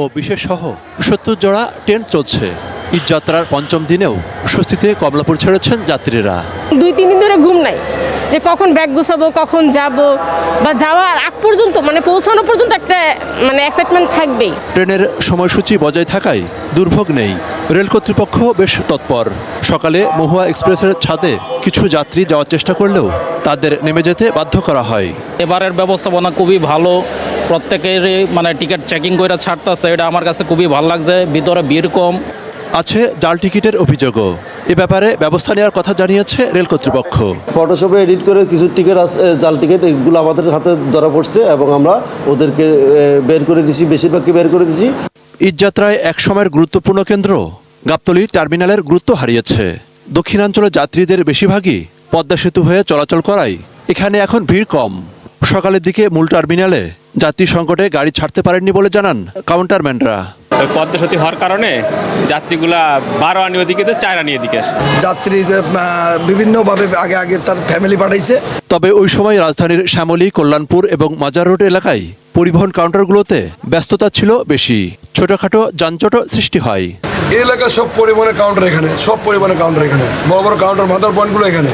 ও বিশেষ সহ সত্তর জোড়া ট্রেন চলছে। ঈদযাত্রার পঞ্চম দিনেও স্বস্তিতে কমলাপুর ছেড়েছেন যাত্রীরা। দুই তিন দিন ধরে ঘুম নাই। যে কখন ব্যাগ গুছাবো কখন যাব বা যাওয়ার আগ পর্যন্ত মানে পৌঁছানো পর্যন্ত একটা মানে এক্সাইটমেন্ট থাকবেই। ট্রেনের সময়সূচি বজায় থাকায় দুর্ভোগ নেই। রেল কর্তৃপক্ষ বেশ তৎপর। সকালে মহুয়া এক্সপ্রেসের ছাদে কিছু যাত্রী যাওয়ার চেষ্টা করলেও তাদের নেমে যেতে বাধ্য করা হয়। এবারের ব্যবস্থাপনা খুবই ভালো। প্রত্যেকেরই মানে টিকিট চেকিং করে ছাড়তেছে এটা আমার কাছে খুবই ভালো লাগছে। ভিতরে ভিড় কম। আছে জাল টিকিটের অভিযোগও। এ ব্যাপারে ব্যবস্থা নেওয়ার কথা জানিয়েছে রেল কর্তৃপক্ষ। ফটোশপে এডিট করে কিছু টিকিট আছে জাল টিকিট এগুলো আমাদের হাতে ধরা পড়ছে এবং আমরা ওদেরকে বের করে দিছি বেশিরভাগকে বের করে দিছি। ঈদযাত্রায় এক সময়ের গুরুত্বপূর্ণ কেন্দ্র। গাবতলি টার্মিনালের গুরুত্ব হারিয়েছে। দক্ষিণাঞ্চলে যাত্রীদের বেশিরভাগই পদ্মা সেতু হয়ে চলাচল করায়। এখানে এখন ভিড় কম। সকালের দিকে মূল টার্মিনালে যাত্রী সংকটে গাড়ি ছাড়তে পারেননি বলে জানান কাউন্টারম্যানরা। পদ্মা সেতু হওয়ার কারণে যাত্রীগুলা বারো আনি ওদিকে চার আনি এদিকে আসে। যাত্রী বিভিন্নভাবে আগে আগে তার ফ্যামিলি পাঠাইছে। তবে ওই সময় রাজধানীর শ্যামলী কল্যাণপুর এবং মাজার রোড এলাকায় পরিবহন কাউন্টারগুলোতে ব্যস্ততা ছিল বেশি। ছোটখাটো যানজট সৃষ্টি হয়। এই এলাকার সব পরিমাণে কাউন্টার এখানে সব পরিমাণে কাউন্টার এখানে। বড় বড় কাউন্টার মাদার পয়েন্টগুলো এখানে।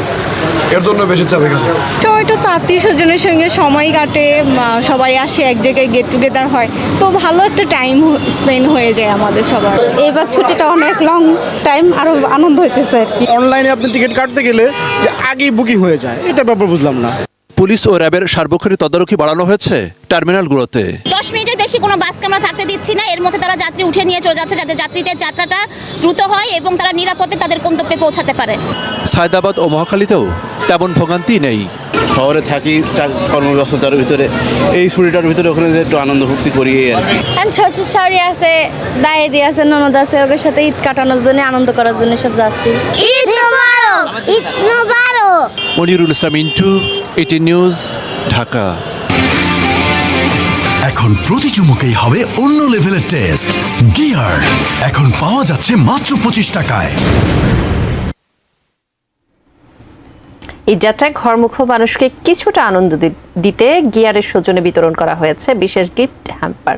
এর জন্য বেশি চাপ এখানে। সময়টা তো আত্মীয় স্বজনের সঙ্গে সময় কাটে সবাই আসে এক জায়গায় গেট টুগেদার হয়। তো ভালো একটা টাইম স্পেন্ড হয়ে যায় আমাদের সবার। এবার ছুটিটা অনেক লং টাইম আরও আনন্দ হইতেছে আর কি। অনলাইনে আপনি টিকিট কাটতে গেলে যে আগেই বুকিং হয়ে যায় এটা ব্যাপার বুঝলাম না। পুলিশ ও র্যাবের সার্বক্ষণিক তদারকি বাড়ানো হয়েছে টার্মিনালগুলোতে দশ মিনিটের বেশি কোনো বাসকে আমরা থাকতে দিচ্ছি না। এর মধ্যে তারা যাত্রী উঠে নিয়ে চলে যাচ্ছে যাতে যাত্রীদের যাত্রাটা দ্রুত হয় এবং তারা নিরাপদে তাদের গন্তব্যে পৌঁছাতে পারে। সায়দাবাদ ও মহাখালীতেও তেমন ভোগান্তি নেই। শহরে থাকি কর্মব্যস্ততার ভিতরে এই ছুটিটার ভিতরে ওখানে যে একটু আনন্দ ভক্তি করি আর কি। ছোট শাড়ি আছে দায়েদি আছে ননদ আছে ওদের সাথে ঈদ কাটানোর জন্য আনন্দ করার জন্য সব যাচ্ছি। ঈদ ঈদ মনিরুল ইসলাম ইন্টু এটি নিউজ ঢাকা। এখন প্রতি চুমুকেই হবে অন্য লেভেলের টেস্ট। গিয়ার এখন পাওয়া যাচ্ছে মাত্র পঁচিশ টাকায়। এই যাত্রায় ঘরমুখ মানুষকে কিছুটা আনন্দ দিতে গিয়ারের সৌজনে বিতরণ করা হয়েছে বিশেষ গিফট হ্যাম্পার।